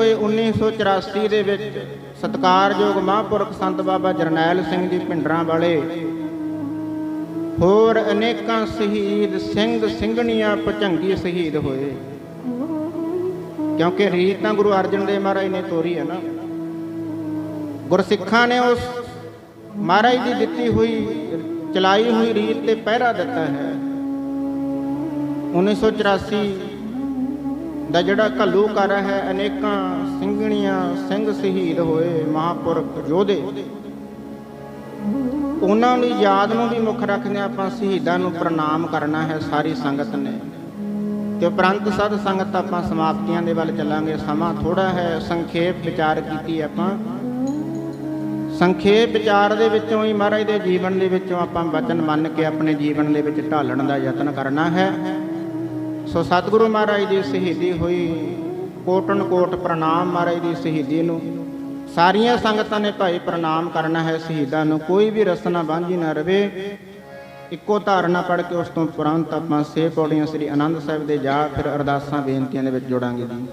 ਹੋਏ 1984 ਦੇ ਵਿੱਚ ਸਤਕਾਰਯੋਗ ਮਹਾਂਪੁਰਖ ਸੰਤ ਬਾਬਾ ਜਰਨੈਲ ਸਿੰਘ ਜੀ ਭਿੰਡਰਾਂ ਵਾਲੇ ਹੋਰ ਅਨੇਕਾਂ ਸ਼ਹੀਦ ਸਿੰਘ ਸਿੰਘਣੀਆਂ ਭੁਜੰਗੀ ਸ਼ਹੀਦ ਹੋਏ। ਕਿਉਂਕਿ ਰੀਤ ਤਾਂ ਗੁਰੂ ਅਰਜਨ ਦੇਵ ਮਹਾਰਾਜ ਨੇ ਤੋਰੀ ਹੈ ਨਾ। ਗੁਰਸਿੱਖਾਂ ਨੇ ਉਸ ਮਹਾਰਾਜ ਦੀ ਦਿੱਤੀ ਹੋਈ, ਚਲਾਈ ਹੋਈ ਰੀਤ ਤੇ ਪਹਿਰਾ ਦਿੱਤਾ ਹੈ। 1984 ਦਾ ਜਿਹੜਾ ਘੱਲੂਕਰ ਹੈ, ਅਨੇਕਾਂ ਸਿੰਘਣੀਆਂ ਸਿੰਘ ਸ਼ਹੀਦ ਹੋਏ ਮਹਾਪੁਰਖ ਯੋਧੇ। ਉਹਨਾਂ ਦੀ ਯਾਦ ਨੂੰ ਵੀ ਮੁੱਖ ਰੱਖਦੇ ਆਪਾਂ ਸ਼ਹੀਦਾਂ ਨੂੰ ਪ੍ਰਣਾਮ ਕਰਨਾ ਹੈ ਸਾਰੀ ਸੰਗਤ ਨੇ। ਤੇ ਉਪਰੰਤ ਸਦ ਸੰਗਤ ਆਪਾਂ ਸਮਾਪਤੀਆਂ ਦੇ ਵੱਲ ਚੱਲਾਂਗੇ, ਸਮਾਂ ਥੋੜਾ ਹੈ, ਸੰਖੇਪ ਵਿਚਾਰ ਕੀਤੀ ਆਪਾਂ। ਸੰਖੇਪ ਵਿਚਾਰ ਦੇ ਵਿੱਚੋਂ ਹੀ ਮਹਾਰਾਜ ਦੇ ਜੀਵਨ ਦੇ ਵਿੱਚੋਂ ਆਪਾਂ ਵਚਨ ਮੰਨ ਕੇ ਆਪਣੇ ਜੀਵਨ ਦੇ ਵਿੱਚ ਢਾਲਣ ਦਾ ਯਤਨ ਕਰਨਾ ਹੈ। ਸੋ ਸਤਿਗੁਰੂ ਮਹਾਰਾਜ ਦੀ ਸ਼ਹੀਦੀ ਹੋਈ। ਕੋਟਨ ਕੋਟ ਪ੍ਰਣਾਮ ਮਹਾਰਾਜ ਦੀ ਸ਼ਹੀਦੀ ਨੂੰ। ਸਾਰੀਆਂ ਸੰਗਤਾਂ ਨੇ ਭਾਈ ਪ੍ਰਣਾਮ ਕਰਨਾ ਹੈ ਸ਼ਹੀਦਾਂ ਨੂੰ। ਕੋਈ ਵੀ ਰਸਨਾ ਬਾਂਝੀ ਨਾ ਰਵੇ। ਇੱਕੋ ਧਾਰਨਾ ਪੜ ਕੇ ਉਸ ਤੋਂ ਤੁਰੰਤ ਆਪਾਂ ਸੇ ਪੌੜੀਆਂ ਸ੍ਰੀ ਆਨੰਦ ਸਾਹਿਬ ਦੇ ਜਾ ਫਿਰ ਅਰਦਾਸਾਂ, ਬੇਨਤੀਆਂ ਦੇ ਵਿੱਚ ਜੋੜਾਂਗੇ ਜੀ।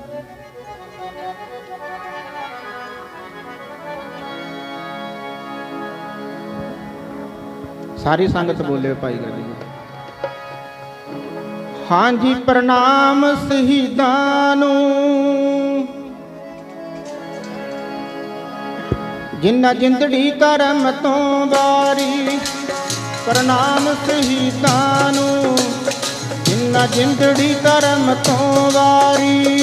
ਸਾਰੀ ਸੰਗਤ ਬੋਲੇ ਭਾਈ ਗੱਡੀ ਹਾਂਜੀ, ਪ੍ਰਣਾਮ ਸ਼ਹੀਦਾਂ ਨੂੰ। ਜਿਨ੍ਹਾਂ ਜਿੰਦੜੀ ਕਰਮ ਤੋਂ ਵਾਰੀ, ਪ੍ਰਣਾਮ ਸ਼ਹੀਦਾਂ ਨੂੰ। ਜਿਨ੍ਹਾਂ ਜਿੰਦੜੀ ਕਰਮ ਤੋਂ ਵਾਰੀ।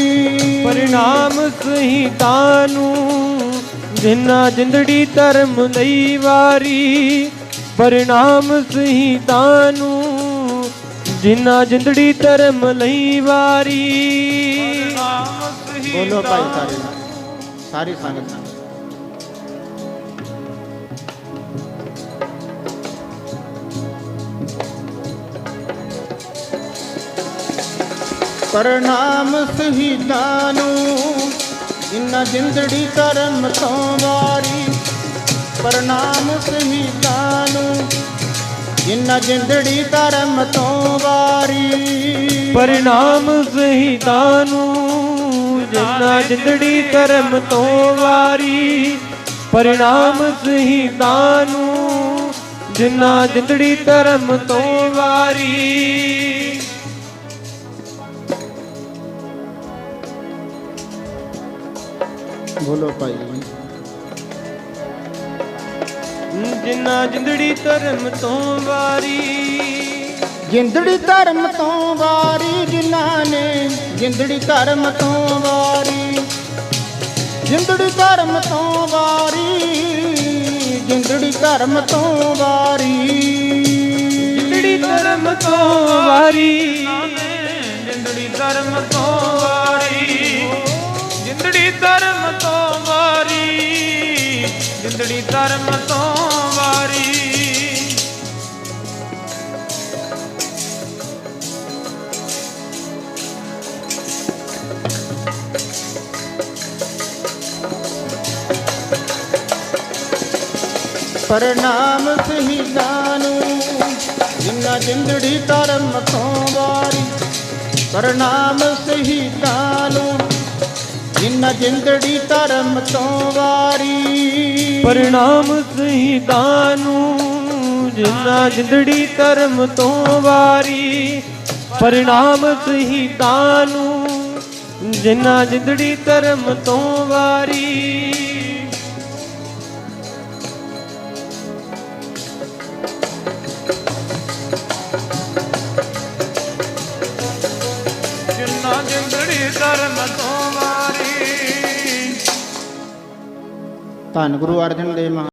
ਪ੍ਰਣਾਮ ਸਹੀਤਾਂ ਨੂੰ। ਜਿਨ੍ਹਾਂ ਜਿੰਦੜੀ ਧਰਮ ਲਈ ਵਾਰੀ, ਪਰਿਣਾਮ ਸਹੀਤਾਂ ਨੂੰ। ਜਿਨ੍ਹਾਂ ਜਿੰਦੜੀ ਧਰਮ ਲਈ ਵਾਰੀ। ਬੋਲੋ ਭਾਈ ਸਾਰੇ। ਸਾਰੀ ਸੰਗਤ ਪ੍ਰਣਾਮ ਸ਼ਹੀਦਾਂ ਨੂੰ ਜਿਨ੍ਹਾਂ ਜਿੰਦੜੀ ਧਰਮ ਤੋਂ ਵਾਰੀ। ਪ੍ਰਣਾਮ ਸ਼ਹੀਦਾਂ ਜਿਨ੍ਹਾਂ ਜਿੰਦੜੀ ਕਰਮ ਤੋਂ ਵਾਰੀ। ਪਰਿਣਾਮ ਸਹੀਤਾਂ ਨੂੰ ਜਿਨ੍ਹਾਂ ਜਿੰਦੜੀ ਧਰਮ ਤੋਂ ਵਾਰੀ। ਪਰਿਣਾਮ ਸਹੀਤਾਂ ਨੂੰ ਜਿਨ੍ਹਾਂ ਜਿੰਦੜੀ ਧਰਮ ਤੋਂ ਵਾਰੀ। ਬੋਲੋ ਭਾਈ। ਜਿਨ੍ਹਾਂ ਜਿੰਦੜੀ ਧਰਮ ਤੋਂ ਵਾਰੀ। ਜਿੰਦੜੀ ਧਰਮ ਤੋਂ ਵਾਰੀ ਜਿਨ੍ਹਾਂ ਨੇ ਜਿੰਦੜੀ ਧਰਮ ਤੋਂ ਵਾਰੀ। ਜਿੰਦੜੀ ਧਰਮ ਤੋਂ ਵਾਰੀ ਜਿੰਦੜੀ ਧਰਮ ਤੋਂ ਵਾਰੀ। ਜਿੰਦੜੀ ਧਰਮ ਤੋਂ ਵਾਰੀ। ਜਿੰਦੜੀ ਧਰਮ ਤੋਂ ਵਾਰੀ। ਜਿੰਦੜੀ ਧਰਮ ਤੋਂ ਵਾਰੀ। ਜਿੰਦੜੀ ਧਰਮ ਤੋਂ ਪ੍ਰਣਾਮ ਸ਼ਹੀਦਾਂ ਨੂੰ ਜਿਨ੍ਹਾਂ ਜਿੰਦੜੀ ਧਰਮ ਤੋਂ ਵਾਰੀ। ਪ੍ਰਣਾਮ ਸ਼ਹੀਦਾਂ ਨੂੰ ਜਿੰਨਾ ਜਿੰਦੜੀ ਧਰਮ ਤੋਂ ਵਾਰੀ। ਪਰਿਣਾਮ ਸਹੀਦਾਂ ਨੂੰ ਜਿੰਨਾ ਜਿੰਦੜੀ ਧਰਮ ਤੋਂ ਵਾਰੀ। ਪਰਿਣਾਮ ਸਹੀਦਾਂ ਨੂੰ ਜਿੰਨਾ ਜਿੰਦੜੀ ਧਰਮ ਤੋਂ ਵਾਰੀ। ਜਿਨ੍ਹਾਂ ਜਿੰਦੜੀ ਧਰਮ ਤੋਂ ਵਾਰੀ। ਧੰਨ ਗੁਰੂ ਅਰਜਨ ਦੇਵ ਮਹਾ